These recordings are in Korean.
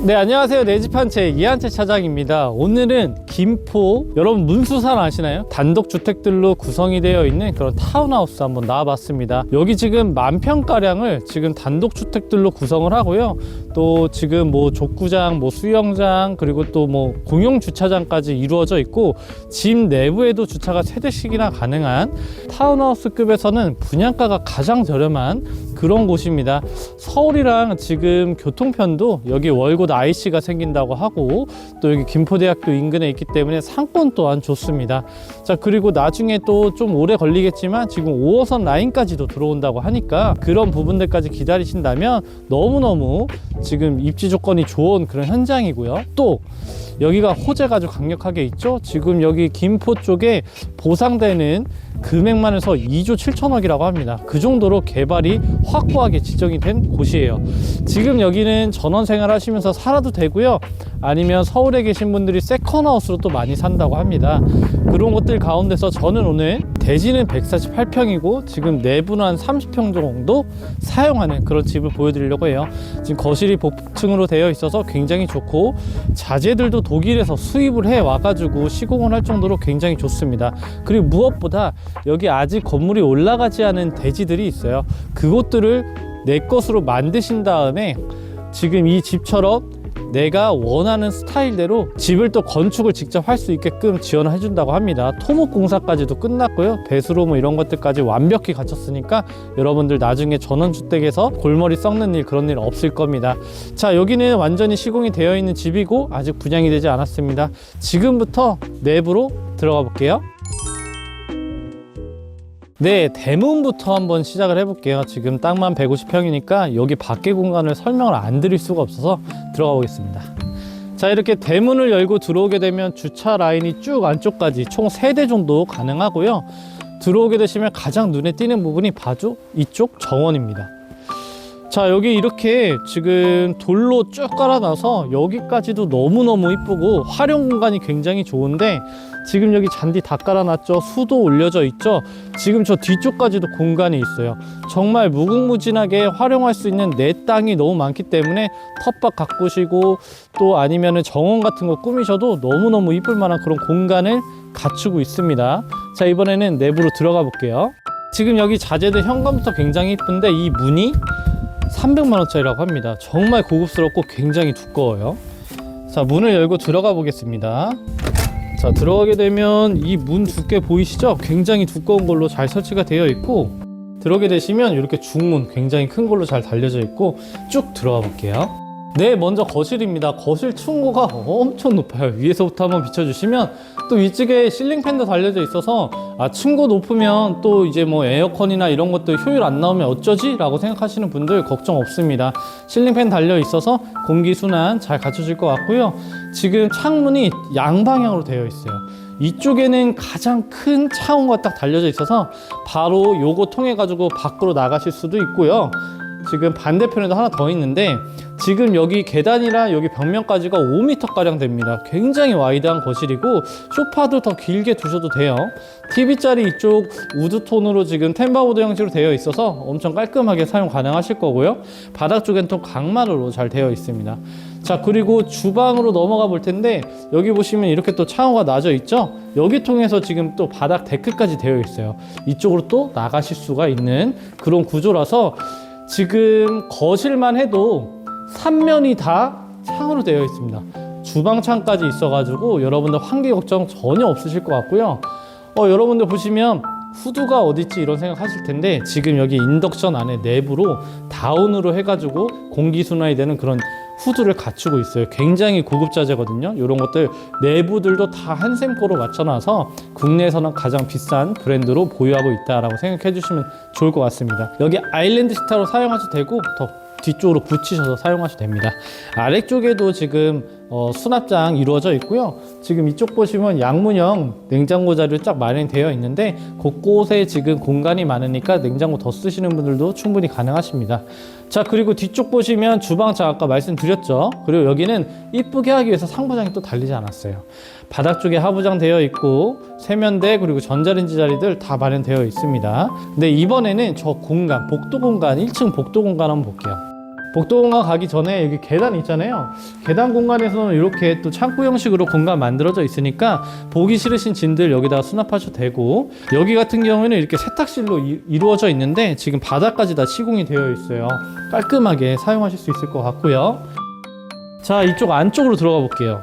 네 안녕하세요. 내집한채 이한채 차장입니다. 오늘은 김포 여러분 문수산 아시나요? 단독주택들로 구성이 되어 있는 그런 타운하우스 한번 나와봤습니다. 여기 지금 만 평가량을 지금 단독주택들로 구성을 하고요 또 지금 뭐 족구장 뭐 수영장 그리고 또 뭐 공용 주차장까지 이루어져 있고 집 내부에도 주차가 세 대씩이나 가능한 타운하우스급에서는 분양가가 가장 저렴한 그런 곳입니다 서울이랑 지금 교통편도 여기 월곶 IC가 생긴다고 하고 또 여기 김포대학교 인근에 있기 때문에 상권 또한 좋습니다. 자 그리고 나중에 또 좀 오래 걸리겠지만 지금 5호선 라인까지도 들어온다고 하니까 그런 부분들까지 기다리신다면 너무너무 지금 입지 조건이 좋은 그런 현장이고요. 또 여기가 호재가 아주 강력하게 있죠. 지금 여기 김포 쪽에 보상되는 금액만 해서 2조 7천억이라고 합니다. 그 정도로 개발이 확고하게 지정이 된 곳이에요. 지금 여기는 전원 생활 하시면서 살아도 되고요. 아니면 서울에 계신 분들이 세컨하우스로 또 많이 산다고 합니다. 그런 것들 가운데서 저는 오늘 대지는 148평이고 지금 내부는 한 30평 정도 사용하는 그런 집을 보여드리려고 해요. 지금 거실이 복층으로 되어 있어서 굉장히 좋고 자재들도 독일에서 수입을 해 와가지고 시공을 할 정도로 굉장히 좋습니다. 그리고 무엇보다 여기 아직 건물이 올라가지 않은 대지들이 있어요. 그것들을 내 것으로 만드신 다음에 지금 이 집처럼 내가 원하는 스타일대로 집을 또 건축을 직접 할 수 있게끔 지원을 해준다고 합니다. 토목 공사까지도 끝났고요. 배수로 뭐 이런 것들까지 완벽히 갖췄으니까 여러분들 나중에 전원주택에서 골머리 썩는 일 그런 일 없을 겁니다. 자 여기는 완전히 시공이 되어 있는 집이고 아직 분양이 되지 않았습니다. 지금부터 내부로 들어가 볼게요. 네, 대문부터 한번 시작을 해볼게요. 지금 땅만 150평이니까 여기 밖에 공간을 설명을 안 드릴 수가 없어서 들어가 보겠습니다. 자, 이렇게 대문을 열고 들어오게 되면 주차 라인이 쭉 안쪽까지 총 3대 정도 가능하고요. 들어오게 되시면 가장 눈에 띄는 부분이 바로 이쪽 정원입니다. 자 여기 이렇게 지금 돌로 쭉 깔아놔서 여기까지도 너무너무 이쁘고 활용 공간이 굉장히 좋은데 지금 여기 잔디 다 깔아놨죠? 수도 올려져 있죠? 지금 저 뒤쪽까지도 공간이 있어요. 정말 무궁무진하게 활용할 수 있는 내 땅이 너무 많기 때문에 텃밭 가꾸시고 또 아니면은 정원 같은 거 꾸미셔도 너무너무 이쁠 만한 그런 공간을 갖추고 있습니다. 자 이번에는 내부로 들어가 볼게요. 지금 여기 자재들 현관부터 굉장히 이쁜데 이 문이 300만 원짜리라고 합니다. 정말 고급스럽고 굉장히 두꺼워요. 자, 문을 열고 들어가 보겠습니다. 자, 들어가게 되면 이 문 두께 보이시죠? 굉장히 두꺼운 걸로 잘 설치가 되어 있고 들어오게 되시면 이렇게 중문 굉장히 큰 걸로 잘 달려져 있고 쭉 들어가 볼게요. 네, 먼저 거실입니다. 거실 층고가 엄청 높아요. 위에서부터 한번 비춰주시면 또 위쪽에 실링팬도 달려져 있어서 아, 층고 높으면 또 이제 뭐 에어컨이나 이런 것들 효율 안 나오면 어쩌지? 라고 생각하시는 분들 걱정 없습니다. 실링팬 달려 있어서 공기 순환 잘 갖춰질 것 같고요. 지금 창문이 양방향으로 되어 있어요. 이쪽에는 가장 큰 차원가 딱 달려져 있어서 바로 요거 통해 가지고 밖으로 나가실 수도 있고요. 지금 반대편에도 하나 더 있는데 지금 여기 계단이랑 여기 벽면까지가 5m 가량 됩니다. 굉장히 와이드한 거실이고 소파도 더 길게 두셔도 돼요. TV짜리 이쪽 우드 톤으로 지금 템바보드 형식으로 되어 있어서 엄청 깔끔하게 사용 가능하실 거고요. 바닥 쪽엔 또 강마루로 잘 되어 있습니다. 자 그리고 주방으로 넘어가 볼 텐데 여기 보시면 이렇게 또 차원가 나져 있죠 여기 통해서 지금 또 바닥 데크까지 되어 있어요 이쪽으로 또 나가실 수가 있는 그런 구조라서 지금 거실만 해도 3면이 다 창으로 되어 있습니다. 주방 창까지 있어 가지고 여러분들 환기 걱정 전혀 없으실 것 같고요. 어, 여러분들 보시면 후드가 어딨지 이런 생각 하실 텐데 지금 여기 인덕션 안에 내부로 다운으로 해가지고 공기순환이 되는 그런 후드를 갖추고 있어요. 굉장히 고급 자재거든요. 이런 것들 내부들도 다 한샘코로 맞춰놔서 국내에서는 가장 비싼 브랜드로 보유하고 있다라고 생각해 주시면 좋을 것 같습니다. 여기 아일랜드 시타로 사용하셔도 되고 더 뒤쪽으로 붙이셔서 사용하셔도 됩니다. 아래쪽에도 지금 어, 수납장 이루어져 있고요. 지금 이쪽 보시면 양문형 냉장고 자리로 쫙 마련되어 있는데 곳곳에 지금 공간이 많으니까 냉장고 더 쓰시는 분들도 충분히 가능하십니다. 자 그리고 뒤쪽 보시면 주방장 아까 말씀드렸죠. 그리고 여기는 이쁘게 하기 위해서 상부장이 또 달리지 않았어요. 바닥 쪽에 하부장 되어 있고 세면대 그리고 전자레인지 자리들 다 마련되어 있습니다. 근데 이번에는 저 공간 복도 공간 1층 복도 공간 한번 볼게요. 복도공간 가기 전에 여기 계단 있잖아요. 계단 공간에서는 이렇게 또 창고 형식으로 공간 만들어져 있으니까 보기 싫으신 짐들 여기다가 수납하셔도 되고 여기 같은 경우에는 이렇게 세탁실로 이, 이루어져 있는데 지금 바닥까지 다 시공이 되어 있어요. 깔끔하게 사용하실 수 있을 것 같고요. 자 이쪽 안쪽으로 들어가 볼게요.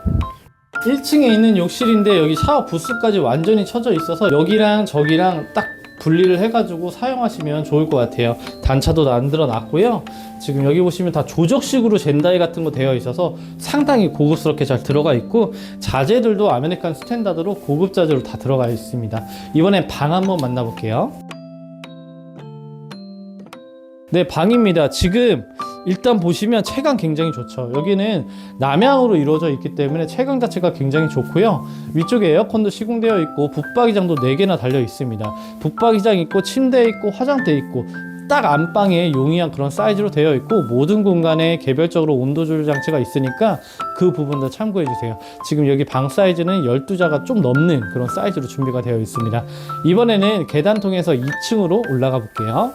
1층에 있는 욕실인데 여기 샤워 부스까지 완전히 쳐져 있어서 여기랑 저기랑 딱 분리를 해가지고 사용하시면 좋을 것 같아요. 단차도 만들어 놨고요. 지금 여기 보시면 다 조적식으로 젠다이 같은 거 되어 있어서 상당히 고급스럽게 잘 들어가 있고 자재들도 아메리칸 스탠다드로 고급 자재로 다 들어가 있습니다. 이번엔 방 한번 만나볼게요. 네, 방입니다. 지금 일단 보시면 채광 굉장히 좋죠. 여기는 남향으로 이루어져 있기 때문에 채광 자체가 굉장히 좋고요. 위쪽에 에어컨도 시공되어 있고 붙박이장도 4개나 달려 있습니다. 붙박이장 있고 침대 있고 화장대 있고 딱 안방에 용이한 그런 사이즈로 되어 있고 모든 공간에 개별적으로 온도 조절 장치가 있으니까 그 부분도 참고해 주세요. 지금 여기 방 사이즈는 12자가 좀 넘는 그런 사이즈로 준비가 되어 있습니다. 이번에는 계단 통해서 2층으로 올라가 볼게요.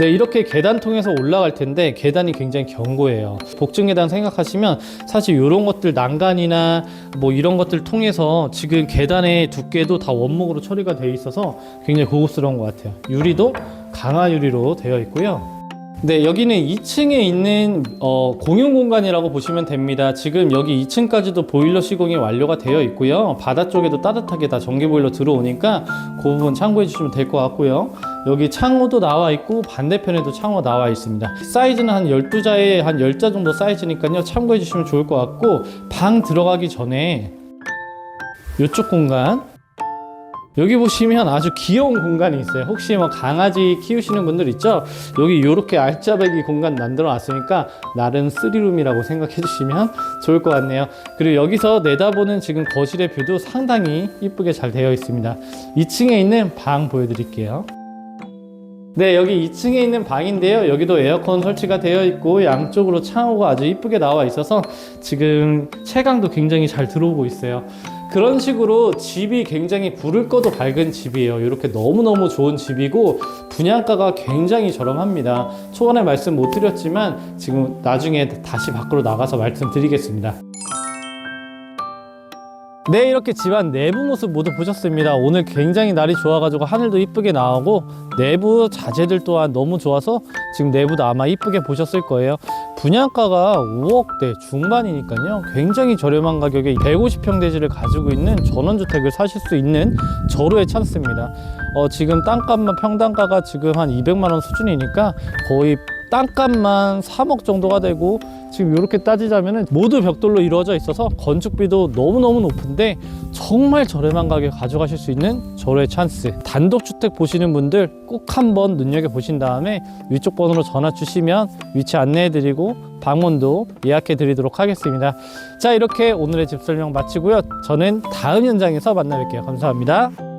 네, 이렇게 계단 통해서 올라갈 텐데 계단이 굉장히 견고해요. 복층 계단 생각하시면 사실 이런 것들 난간이나 뭐 이런 것들 통해서 지금 계단의 두께도 다 원목으로 처리가 되어 있어서 굉장히 고급스러운 것 같아요. 유리도 강화 유리로 되어 있고요. 네, 여기는 2층에 있는 어, 공용 공간이라고 보시면 됩니다. 지금 여기 2층까지도 보일러 시공이 완료가 되어 있고요. 바다 쪽에도 따뜻하게 다 전기 보일러 들어오니까 그 부분 참고해 주시면 될 것 같고요. 여기 창호도 나와 있고 반대편에도 창호 나와 있습니다. 사이즈는 한 12자에 한 10자 정도 사이즈니까요. 참고해 주시면 좋을 것 같고 방 들어가기 전에 이쪽 공간 여기 보시면 아주 귀여운 공간이 있어요. 혹시 뭐 강아지 키우시는 분들 있죠? 여기 이렇게 알짜배기 공간 만들어 놨으니까 나름 쓰리룸이라고 생각해 주시면 좋을 것 같네요. 그리고 여기서 내다보는 지금 거실의 뷰도 상당히 이쁘게 잘 되어 있습니다. 2층에 있는 방 보여드릴게요. 네, 여기 2층에 있는 방인데요. 여기도 에어컨 설치가 되어 있고 양쪽으로 창호가 아주 이쁘게 나와 있어서 지금 채광도 굉장히 잘 들어오고 있어요. 그런 식으로 집이 굉장히 불을 꺼도 밝은 집이에요. 이렇게 너무너무 좋은 집이고 분양가가 굉장히 저렴합니다. 초반에 말씀 못 드렸지만 지금 나중에 다시 밖으로 나가서 말씀드리겠습니다. 네 이렇게 집안 내부 모습 모두 보셨습니다. 오늘 굉장히 날이 좋아가지고 하늘도 이쁘게 나오고 내부 자재들 또한 너무 좋아서 지금 내부도 아마 이쁘게 보셨을 거예요. 분양가가 5억대 중반이니까요. 굉장히 저렴한 가격에 150평 대지를 가지고 있는 전원주택을 사실 수 있는 절호의 찬스입니다. 어, 지금 땅값만 평당가가 지금 한 200만 원 수준이니까 거의 땅값만 3억 정도가 되고 지금 이렇게 따지자면은 모두 벽돌로 이루어져 있어서 건축비도 너무너무 높은데 정말 저렴한 가격에 가져가실 수 있는 절호의 찬스. 단독주택 보시는 분들 꼭 한번 눈여겨보신 다음에 위쪽 번호로 전화 주시면 위치 안내해드리고 방문도 예약해 드리도록 하겠습니다. 자 이렇게 오늘의 집 설명 마치고요. 저는 다음 현장에서 만나 뵐게요. 감사합니다